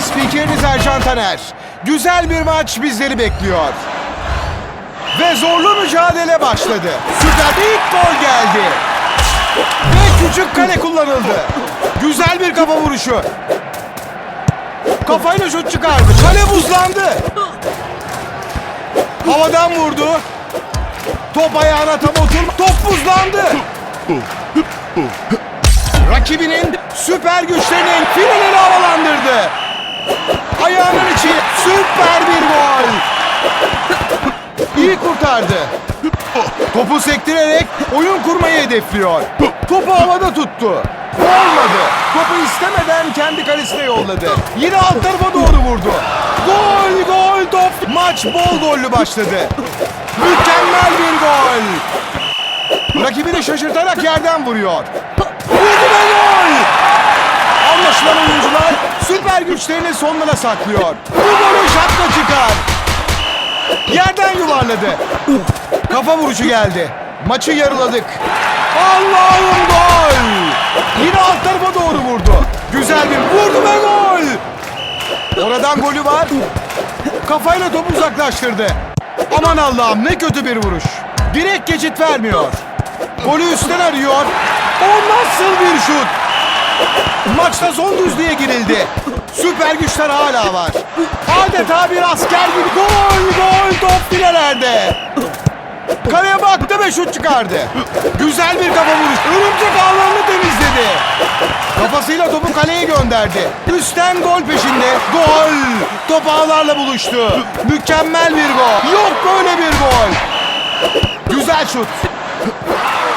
Spikeriniz Ercan Taner. Güzel bir maç bizleri bekliyor. Ve zorlu mücadele başladı. Süper ilk gol geldi. Ve küçük kale kullanıldı. Güzel bir kafa vuruşu. Kafayla şut çıkardı. Kale buzlandı. Havadan vurdu. Top ayağına tam otur. Top buzlandı. Rakibinin süper güçlerinin fileleri havalandırdı. Ayağının içi süper bir gol. İyi kurtardı. Topu sektirerek oyun kurmayı hedefliyor. Topu havada tuttu. Olmadı. Topu istemeden kendi kalesine yolladı. Yine alt tarafa doğru vurdu. Gol gol top. Maç bol gollü başladı. Mükemmel bir gol. Rakibini şaşırtarak yerden vuruyor. Vurdu gol. Güçlerini sonlara saklıyor. Bu golü şapka çıkar. Yerden yuvarladı. Kafa vuruşu geldi. Maçı yarıladık. Allah'ım gol! Yine alt tarafa doğru vurdu. Güzel bir vurdu ve gol! Oradan golü var. Kafayla topu uzaklaştırdı. Aman Allah'ım ne kötü bir vuruş. Direkt geçit vermiyor. Golü üstten arıyor. O nasıl bir şut? Maçta son düzlüğe girildi. Süper güçler hala var. Adeta bir asker gibi gol gol top filelerde. Kaleye baktı ve şut çıkardı. Güzel bir kafa vuruş. Örümcek ağlarını temizledi. Kafasıyla topu kaleye gönderdi. Üstten gol peşinde. Gol. Top ağlarla buluştu. Mükemmel bir gol. Yok böyle bir gol. Güzel şut.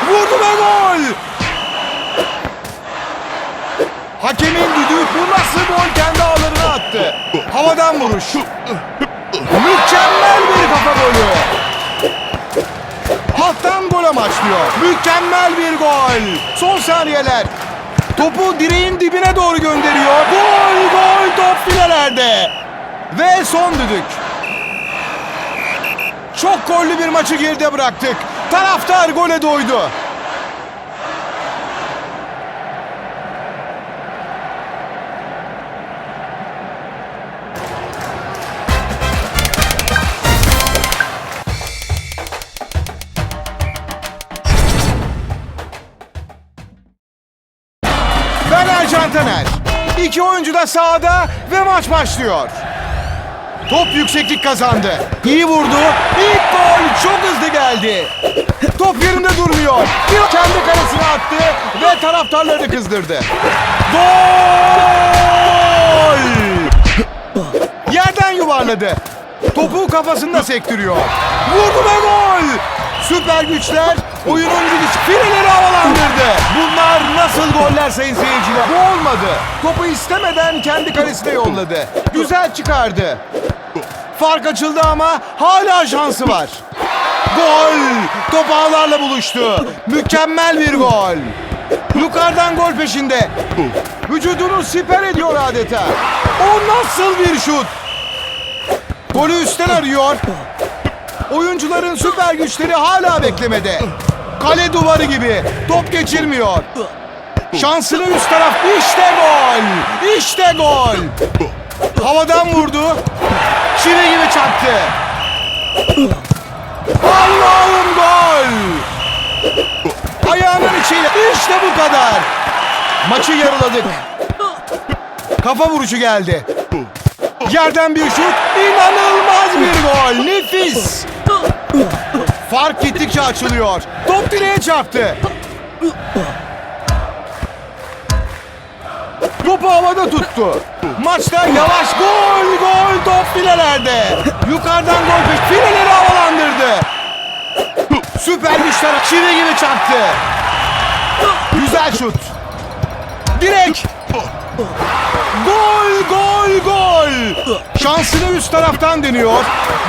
Vurdu ve gol. Hakemin düdüğü nasıl gol kendi ağlarına attı. Havadan vuruş. Mükemmel bir kafa golü. Alttan gol amaçlıyor. Mükemmel bir gol. Son saniyeler. Topu direğin dibine doğru gönderiyor. Gol gol top filelerde. Ve son düdük. Çok gollü bir maçı geride bıraktık. Taraftar gole doydu. Ben Ercan Taner. İki oyuncu da sahada ve maç başlıyor. Top yükseklik kazandı. İyi vurdu. İlk gol çok hızlı geldi. Top yerinde durmuyor. Bir kendi kalesine attı ve taraftarları kızdırdı. Gol! Yerden yuvarladı. Topu kafasında sektiriyor. Vurdu ve gol! Süper güçler oyunun gidiş fileleri havalandırdı. Goller sayın seyirciler? Bu olmadı. Topu istemeden kendi kalesine yolladı. Güzel çıkardı. Fark açıldı ama hala şansı var. Gol! Top ağlarla buluştu. Mükemmel bir gol. Yukarıdan gol peşinde. Vücudunu siper ediyor adeta. O nasıl bir şut? Golü üstten arıyor. Oyuncuların süper güçleri hala beklemede. Kale duvarı gibi. Top geçirmiyor. Şansını üst taraf. İşte gol. İşte gol. Havadan vurdu. Çivi gibi çaktı. Allah'ım gol. Ayağının içiyle. İşte bu kadar. Maçı yarıladık. Kafa vuruşu geldi. Yerden bir şut. İnanılmaz bir gol. Nefis. Fark gittikçe açılıyor. Top direğe çarptı. Topu havada tuttu. Maçta yavaş gol gol top filelerde. Yukarıdan gol peş fileleri havalandırdı. Süper güçler çivi gibi çarptı. Güzel şut. Direk. Gol gol gol. Şansını üst taraftan deniyor.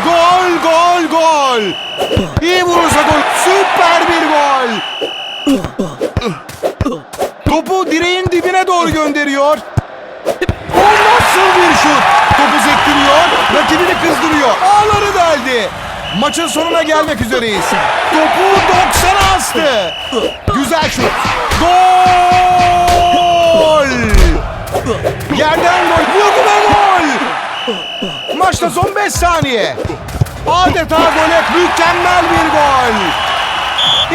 Gol gol gol. İyi vurursa gol. Süper bir gol. Topu direğin dibine doğru gönderiyor. O nasıl bir şut? Topu sektiriyor, rakibini kızdırıyor. Ağları deldi. Maçın sonuna gelmek üzereyiz. Topu 90'a astı. Güzel şut. Gol! Yerden gol. Vurdu ve gol! Maçta son 5 saniye. Adeta gole mükemmel bir gol.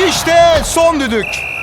İşte son düdük.